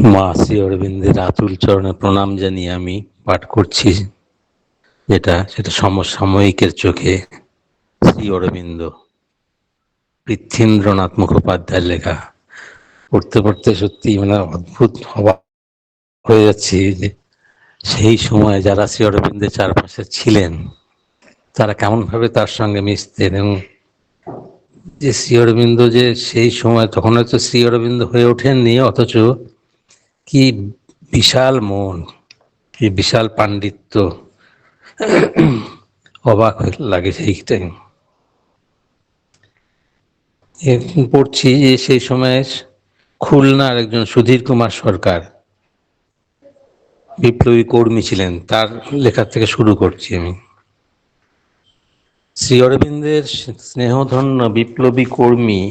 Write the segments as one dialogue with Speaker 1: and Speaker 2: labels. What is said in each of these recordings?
Speaker 1: মা শ্রী অরবিন্দের আতুল চরণে প্রণাম জানিয়ে আমি পাঠ করছি, যেটা, সেটা সমসাময়িকের চোখে শ্রী অরবিন্দ পৃথ্বীন্দ্রনাথ মুখোপাধ্যায়ের লেখা। পড়তে পড়তে সত্যি মানে অদ্ভুত হওয়া হয়ে যাচ্ছে যে সেই সময় যারা শ্রী অরবিন্দের চারপাশে ছিলেন, তারা কেমনভাবে তার সঙ্গে মিশতেন এবং যে শ্রী অরবিন্দ যে সেই সময়, তখন হয়তো শ্রী অরবিন্দ হয়ে ওঠেননি, অথচ কি বিশাল মন, কি বিশাল পাণ্ডিত্য। অবাক লাগে সেইটাই পড়ছি যে সেই সময় খুলনার একজন সুধীর কুমার সরকার, বিপ্লবী কর্মী ছিলেন, তার লেখা থেকে শুরু করছি আমি। শ্রী অরবিন্দের স্নেহধন্য বিপ্লবী কর্মী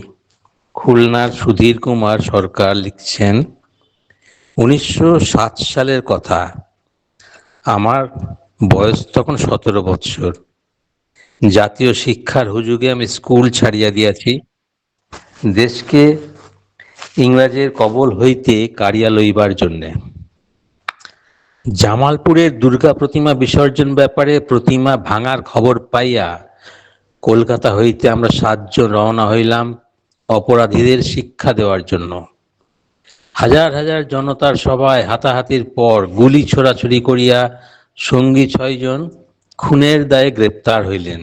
Speaker 1: খুলনার সুধীর কুমার সরকার লিখছেন উনিশশো সাত সালের কথা। আমার বয়স তখন সতেরো বৎসর জাতীয় শিক্ষার হুজুগে আমি স্কুল ছাড়িয়া দিয়াছি। দেশকে ইংরাজের কবল হইতে কারিয়া লইবার জন্যে। জামালপুরের দুর্গা প্রতিমা বিসর্জন ব্যাপারে প্রতিমা ভাঙার খবর পাইয়া কলকাতা হইতে আমরা সাতজন রওনা হইলাম অপরাধীদের শিক্ষা দেওয়ার জন্য। হাজার হাজার জনতার সভায় হাতাহাতির পর গুলি ছোড়াছুড়ি করিয়া সঙ্গী ছয়জন খুনের দায়ে গ্রেপ্তার হইলেন।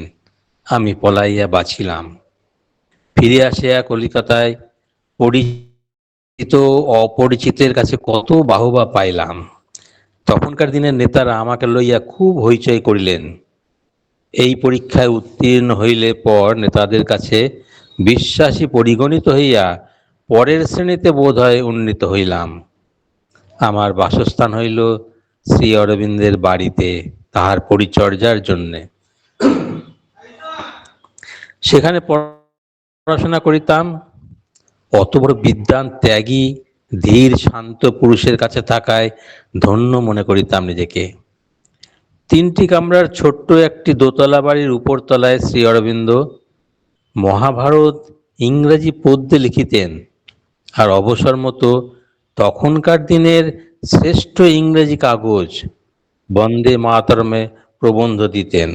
Speaker 1: আমি পলাইয়া বাছিলাম ফিরে আসিয়া কলিকাতায় পরিচিত অপরিচিতের কাছে কত বাহবা পাইলাম। তখনকার দিনের নেতারা আমাকে লইয়া খুব হইচই করিলেন। এই পরীক্ষায় উত্তীর্ণ হইলে পর নেতাদের কাছে বিশ্বাসী পরিগণিত হইয়া পরের শ্রেণীতে বোধ হয় উন্নীত হইলাম। আমার বাসস্থান হইল শ্রী অরবিন্দের বাড়িতে তাহার পরিচর্যার জন্যে। সেখানে পড়াশোনা করিতাম। অত বড় বিদ্যান ত্যাগী, ধীর, শান্ত পুরুষের কাছে থাকায় ধন্য মনে করিতাম নিজেকে। তিনটি কামরার ছোট্ট একটি দোতলা বাড়ির উপর তলায় শ্রী অরবিন্দ মহাভারত ইংরেজি পদ্যে লিখিতেন। আর অবসর মতো তখনকার দিনের শ্রেষ্ঠ ইংরেজি কাগজ বন্দে মাতরমে প্রবন্ধ দিতেন।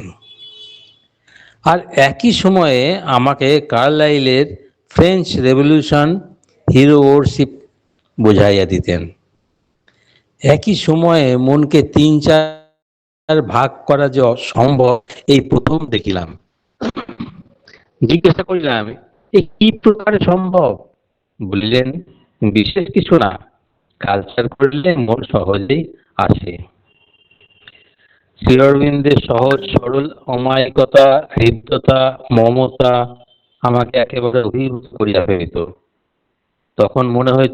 Speaker 1: আর একই সময়ে আমাকে কার্লাইলের ফ্রেঞ্চ রেভলিউশন হিরো ওরশিপ বোঝাইয়া দিতেন। একই সময়ে মনকে তিন চার ভাগ করা যে অসম্ভব, এই প্রথম দেখিলাম। জিজ্ঞাসা করিলাম এই কি প্রকারে সম্ভব? বললেন, বিশেষ কিছু না। কালচার করলে মন সহজেই আসে। শ্রীঅরবিন্দের সহজ, সরল, অমায়িকতা, হৃদ্যতা, মমতা আমাকে একেবারে অভিভূত করিয়া ফেলিত। তখন মনে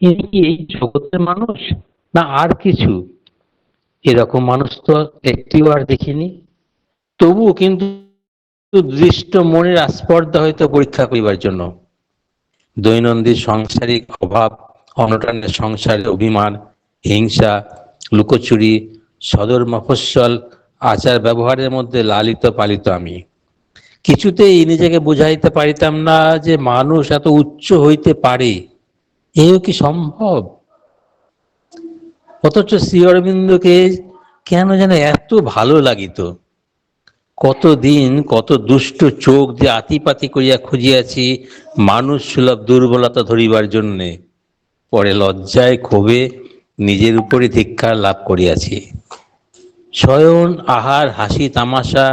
Speaker 1: কি এই জগতের মানুষ? না আর কিছু? এরকম মানুষ তো একটিও আর দেখিনি। তবুও কিন্তু দৃষ্ট মনের আস্পর্ধা হয়তো পরীক্ষা করিবার জন্য। দৈনন্দিন সাংসারিক অভাব, অনটনের সংসারের অভিমান, হিংসা, লুকোচুরি, সদর মফস্বল আচার ব্যবহারের মধ্যে লালিত পালিত আমি। কিছুতেই নিজেকে বুঝাইতে পারিতাম না যে মানুষ এত উচ্চ হইতে পারে। এও কি সম্ভব? অথচ শ্রী অরবিন্দকে কেন যেন এত ভালো লাগিত? কতদিন কত দুষ্ট চোখ দিয়ে আতিপাতি করিয়া খুঁজিয়াছি, মানুষ সুলভ দুর্বলতা ধরিবার জন্যে। পরে লজ্জায় ক্ষোভে নিজের উপরে ধিক্ষার লাভ করিয়াছি। শয়ন আহার, হাসি, তামাশা,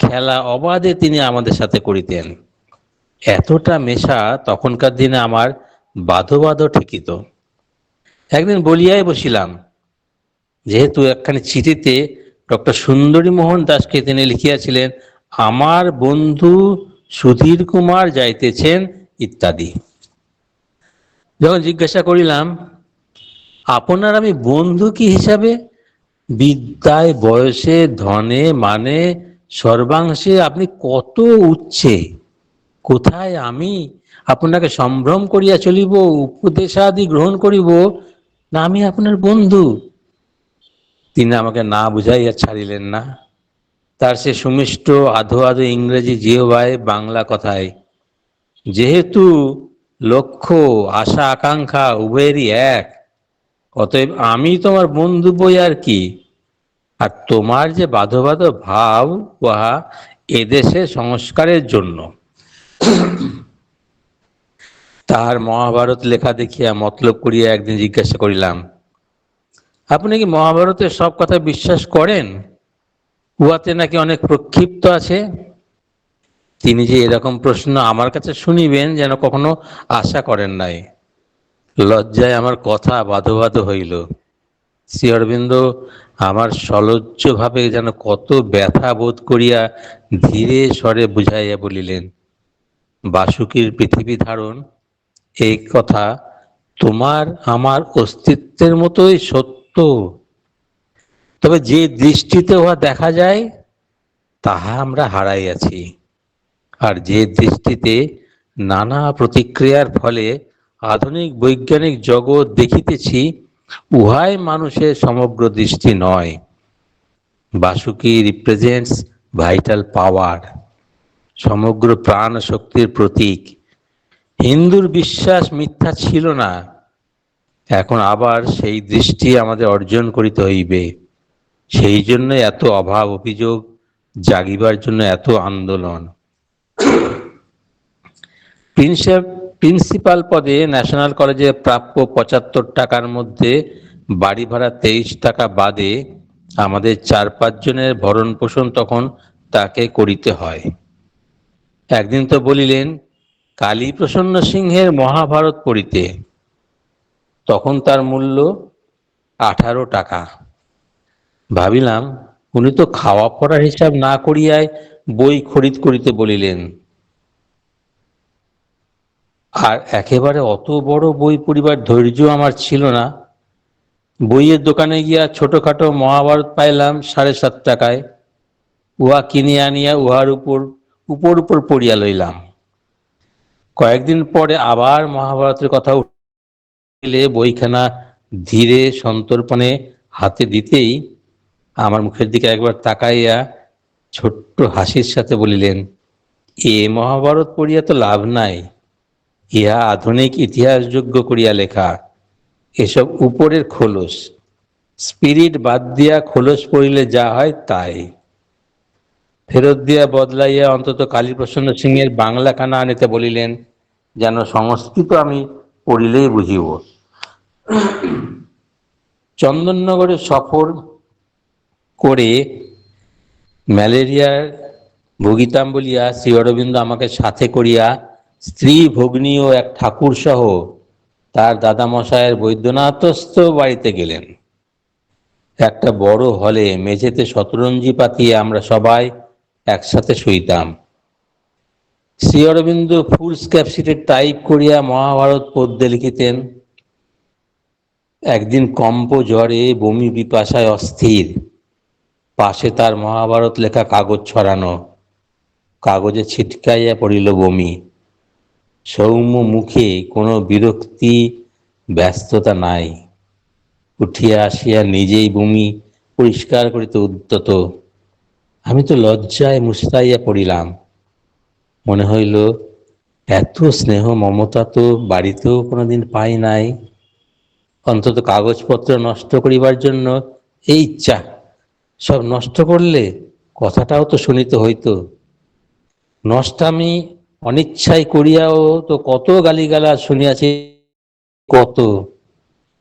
Speaker 1: খেলা অবাধে তিনি আমাদের সাথে করিতেন। এতটা মেশা তখনকার দিনে আমার বাধো বাধো ঠেকিত। একদিন বলিয়াই বসিলাম, যেহেতু একখানি চিঠিতে ডক্টর সুন্দরী মোহন দাসকে তিনি লিখিয়াছিলেন, আমার বন্ধু সুধীর কুমার যাইতেছেন, ইত্যাদি। যখন জিজ্ঞাসা করিলাম, আপনার আমি বন্ধু কি হিসাবে? বিদ্যায় বয়সে, ধনে মানে সর্বাংশে আপনি কত উচ্ছে কোথায় আমি আপনাকে সম্ভ্রম করিয়া চলিব, উপদেশাদি গ্রহণ করিব, না আমি আপনার বন্ধু? তিনি আমাকে না বুঝাইয়া ছাড়িলেন না। তার সে সুমিষ্ট, আধো আধো ইংরেজি জিহবায় বাংলা কথায়, যেহেতু লক্ষ্য আশা, আকাঙ্ক্ষা উভয়েরই এক, অতএব আমি তোমার বন্ধু বই আর কি? আর তোমার যে বাধো বাধো ভাব, উহা এদেশে সংস্কারের জন্য। তাহার মহাভারত লেখা দেখিয়া মতলব করিয়া একদিন জিজ্ঞাসা করিলাম আপনি কি মহাভারতের সব কথা বিশ্বাস করেন? উহাতে নাকি অনেক প্রক্ষিপ্ত আছে? তিনি যে এরকম প্রশ্ন আমার কাছে শুনিবেন যেন কখনো আশা করেন নাই। লজ্জায় আমার কথা বাধো বাধো হইল। শ্রী অরবিন্দ, আমার সলজ্জভাবে যেন কত ব্যথা বোধ করিয়া ধীরে স্বরে বুঝাইয়া বলিলেন, বাসুকীর পৃথিবী ধারণ, এই কথা তোমার আমার অস্তিত্বের মতোই সত্য তবে যে দৃষ্টিতে উহা দেখা যায়, তাহা আমরা হারাইয়াছি আর যে দৃষ্টিতে নানা প্রতিক্রিয়ার ফলে আধুনিক বৈজ্ঞানিক জগৎ দেখিতেছি, উহাই মানুষের সমগ্র দৃষ্টি নয়। বাসুকি রিপ্রেজেন্টস ভাইটাল পাওয়ার সমগ্র প্রাণ শক্তির প্রতীক। হিন্দুর বিশ্বাস মিথ্যা ছিল না। এখন আবার সেই দৃষ্টি আমাদের অর্জন করিতে হইবে। সেই জন্য এত অভাব অভিযোগ, জাগিবার জন্য এত আন্দোলন। প্রিন্সিপাল পদে ন্যাশনাল কলেজে প্রাপ্য পঁচাত্তর টাকার মধ্যে বাড়ি ভাড়া তেইশ টাকা বাদে আমাদের চার পাঁচজনের ভরণ পোষণ তখন তাকে করিতে হয়। একদিন তো বলিলেন কালী প্রসন্ন সিংহের মহাভারত পড়িতে। তখন তার মূল্য আঠারো টাকা। ভাবিলাম, উনি তো খাওয়া পড়ার হিসাব না করিয়ায় বই খরিদ করিতে বলিলেন। আর একেবারে অত বড় বই পড়িবার ধৈর্য আমার ছিল না। বইয়ের দোকানে গিয়া ছোটখাটো মহাভারত পাইলাম সাড়ে সাত টাকায়। উহা কিনে আনিয়া উহার উপর উপর উপর পড়িয়া লইলাম। কয়েকদিন পরে আবার মহাভারতের কথা উঠিলে বইখানা ধীরে সন্তর্পণে হাতে দিতেই আমার মুখের দিকে একবার তাকাইয়া ছোট্ট হাসির সাথে বলিলেন, এ মহাভারত পড়িয়া তো লাভ নাই। ইহা আধুনিক ইতিহাসযোগ্য করিয়া লেখা। এসব উপরের খোলস। স্পিরিট বাদ দিয়া খোলস পড়িলে যা হয় তাই। ফেরত দিয়া বদলাইয়া অন্তত কালীপ্রসন্ন সিংহের বাংলা খানা আনিতে বলিলেন, যেন সংস্কৃত আমি পড়িলেই বুঝিব। চন্দননগরে সফর করে ম্যালেরিয়ার ভুগিতাম বলিয়া শ্রী অরবিন্দ আমাকে সাথে করিয়া স্ত্রী ভগ্নী ও এক ঠাকুর সহ তার দাদামশায়ের বৈদ্যনাথস্থ বাড়িতে গেলেন। একটা বড় হলে মেঝেতে শতরঞ্জি পাতিয়ে আমরা সবাই একসাথে শুইতাম। শ্রী অরবিন্দ ফুল স্ক্যাপসিটে টাইপ করিয়া মহাভারত পদ্যে লিখিতেন একদিন কম্প জ্বরে বমি বিপাশায় অস্থির। পাশে তার মহাভারত লেখা কাগজ ছড়ানো। কাগজে ছিটকাইয়া পড়িল বমি। সৌম্য মুখে কোনো বিরক্তি, ব্যস্ততা নাই। উঠিয়া আসিয়া নিজেই বমি পরিষ্কার করিতে উদ্যত। আমি তো লজ্জায় মুস্তাইয়া পড়িলাম। মনে হইল, এত স্নেহ মমতা তো বাড়িতেও কোনোদিন পাই নাই। অন্তত কাগজপত্র নষ্ট করিবার জন্য এই ইচ্ছা। সব নষ্ট করলে কথাটাও তো শুনিতে হইতো। নষ্টামি অনিচ্ছাই করিয়াও তো কত গালিগালা শুনিয়াছি, কত।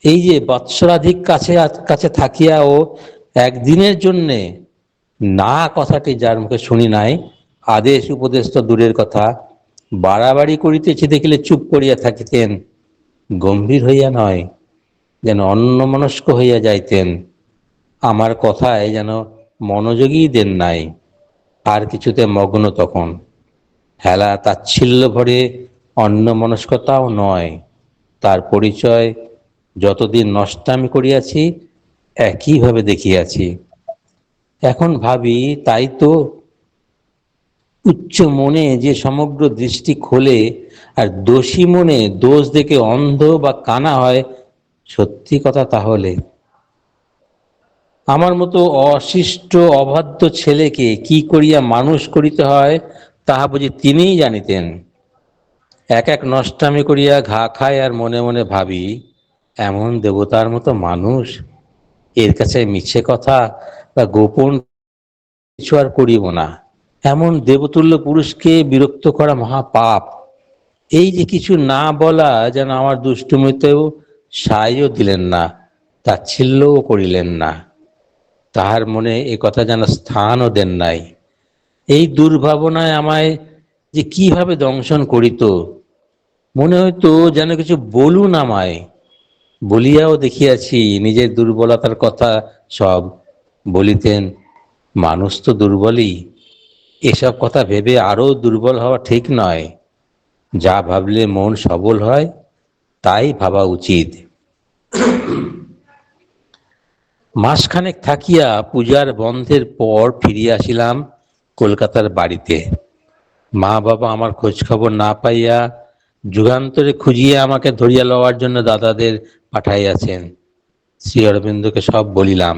Speaker 1: এই যে বৎসরাধিক কাছে কাছে থাকিয়াও একদিনের জন্যে না কথাটি যার মুখে শুনি নাই, আদেশ উপদেশ তো দূরের কথা, বাড়াবাড়ি করিতেছি দেখিলে চুপ করিয়া থাকিতেন, গম্ভীর হইয়া নয়। যেন অন্যমনস্ক হইয়া যাইতেন। আমার কথায় যেন মনোযোগী দেন নাই। আর কিছুতে মগ্ন তখন। হেলা তাচ্ছিল্য ভরে অন্য মনস্কতাও নয়। তার পরিচয় যতদিন নষ্টামি করিয়াছি, একইভাবে দেখিয়াছি। এখন ভাবি, তাই তো উচ্চ মনে যে সমগ্র দৃষ্টি খোলে, আর দোষী মনে দোষ দেখে অন্ধ বা কানা হয় সত্যি কথা তাহলে? আমার মতো অশিষ্ট, অবাধ্য ছেলেকে কি করিয়া মানুষ করিতে হয়, তাহা বুঝি তিনিই জানিতেন। এক এক নষ্টামি করিয়া ঘা খায় আর মনে মনে ভাবি, এমন দেবতার মতো মানুষ? এর কাছে মিছে কথা বা গোপন কিছু আর করিব না। এমন দেবতুল্য পুরুষকে বিরক্ত করা মহা পাপ এই যে কিছু না বলা যেন আমার দুষ্টুমিতেও সাহায্য দিলেন না তাচ্ছিল্যও করিলেন না। তাহার মনে এ কথা যেন স্থানও দেন নাই। এই দুর্ভাবনায় আমায় যে কীভাবে দংশন করিত, মনে হইতো যেন কিছু বলুন আমায়। বলিয়াও দেখিয়াছি, নিজের দুর্বলতার কথা সব। বলিতেন, মানুষ তো দুর্বলই, এসব কথা ভেবে আরও দুর্বল হওয়া ঠিক নয়। যা ভাবলে মন সবল হয় তাই ভাবা উচিত। মাসখানেক থাকিয়া পূজার বন্ধের পর ফিরিয়া আসিলাম কলকাতার বাড়িতে। মা বাবা আমার খোঁজ খবর না পাইয়া যুগান্তরে খুঁজিয়া আমাকে ধরিয়া লওয়ার জন্য দাদাদের পাঠাইয়াছেন। শ্রী অরবিন্দকে সব বলিলাম।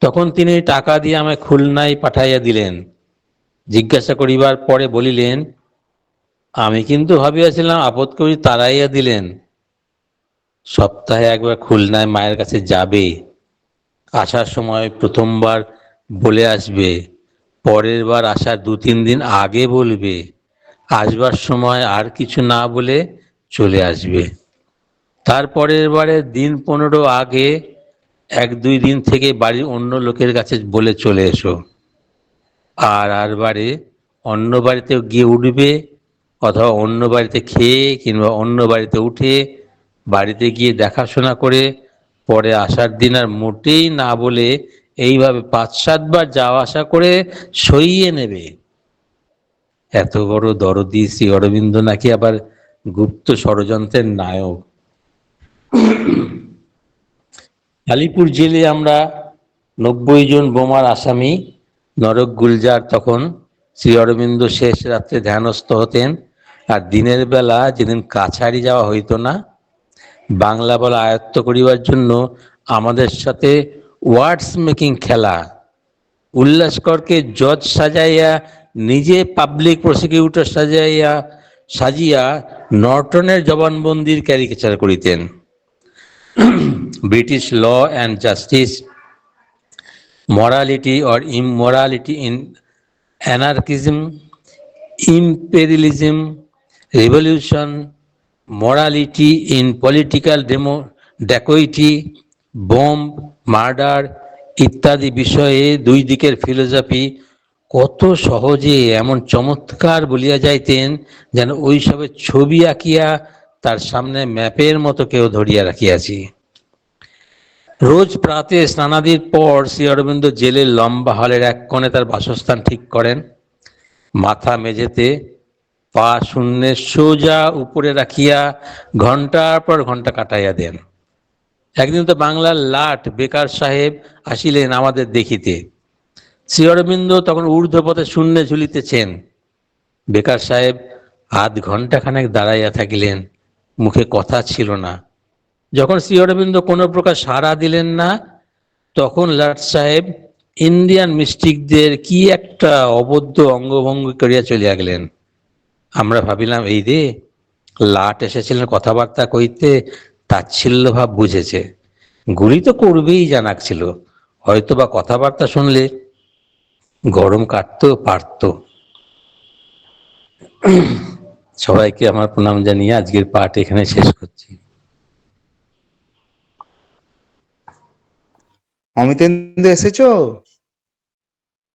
Speaker 1: তখন তিনি টাকা দিয়ে আমায় খুলনায় পাঠাইয়া দিলেন। জিজ্ঞাসা করিবার পরে বলিলেন আমি কিন্তু ভাবিয়াছিলাম, আপদ কবি তারাইয়া দিলেন। সপ্তাহে একবার খুলনায় মায়ের কাছে যাবে। আসার সময় প্রথমবার বলে আসবে। পরের বার আসার দু তিন দিন আগে বলবে। আসবার সময় আর কিছু না বলে চলে আসবে। তারপরের বারে দিন পনেরো আগে এক দুই দিন থেকে বাড়ির অন্য লোকের কাছে বলে চলে এসো। আর আর বারে অন্য বাড়িতে গিয়ে উঠবে। অথবা অন্য বাড়িতে খেয়ে কিংবা অন্য বাড়িতে উঠে বাড়িতে গিয়ে দেখাশোনা করে পরে আসার দিন আর মোটেই না বলে এইভাবে পাঁচ সাতবার যাওয়া আসা করে সইয়ে নেবে। এত বড় দরদি শ্রী অরবিন্দ নাকি আবার গুপ্ত ষড়যন্ত্রের নায়ক। আলিপুর জেলে আমরা নব্বই জন বোমার আসামি, নরক গুলজার তখন শ্রী অরবিন্দ শেষ রাত্রে ধ্যানস্থ হতেন। আর দিনের বেলা যেদিন কাছারি যাওয়া হইতো না বাংলা বলা আয়ত্ত করিবার জন্য আমাদের সাথে ওয়ার্ডস মেকিং খেলা। উল্লাসকরকে জজ সাজাইয়া নিজে পাবলিক প্রসিকিউটর সাজাইয়া সাজিয়া নর্টনের জবানবন্দির ক্যারিকেচার করিতেন। British law and justice morality or immorality in anarchism imperialism, revolution, morality in political demo, dacoity, bomb, murder ইত্যাদি বিষয়ে দুই দিকের ফিলোসফি কত সহজে এমন চমৎকার বলিয়া যাইতেন যেন ওইসবের ছবি আঁকিয়া তার সামনে ম্যাপের মতো কেউ ধরিয়া রাখিয়াছি। রোজ প্রাতে স্নানাদির পর শ্রী অরবিন্দ জেলের লম্বা হলের এক কোণে তার বাসস্থান ঠিক করেন। মাথা মেঝেতে পা শূন্যে সোজা উপরে রাখিয়া ঘণ্টার পর ঘণ্টা কাটাইয়া দেন। একদিন তো বাংলার লাট বেকার সাহেব আসিলেন আমাদের দেখিতে। শ্রী অরবিন্দ তখন ঊর্ধ্বপথে শূন্যে ঝুলিতেছেন। বেকার সাহেব আধ ঘণ্টা খানেক দাঁড়াইয়া থাকিলেন। মুখে কথা ছিল না। যখন শ্রী অরবিন্দ কোনো প্রকার সাড়া দিলেন না, তখন লাট সাহেব ইন্ডিয়ান মিস্টিকদের কি একটা অবদ্ধ অঙ্গভঙ্গি করিয়া চলিয়া গেলেন। আমরা ভাবিলাম, এই রে, লাট এসেছিলেন কথাবার্তা কইতে, তাচ্ছিল্য ভাব বুঝেছে। গুলি তো করবেই জানাক ছিল। হয়তো বা কথাবার্তা শুনলে গরম কাটতেও পারত। সবাইকে আমার প্রণাম জানিয়ে আজকের পাঠ এখানে শেষ করছি।
Speaker 2: অমিতেন্দু এসেছ?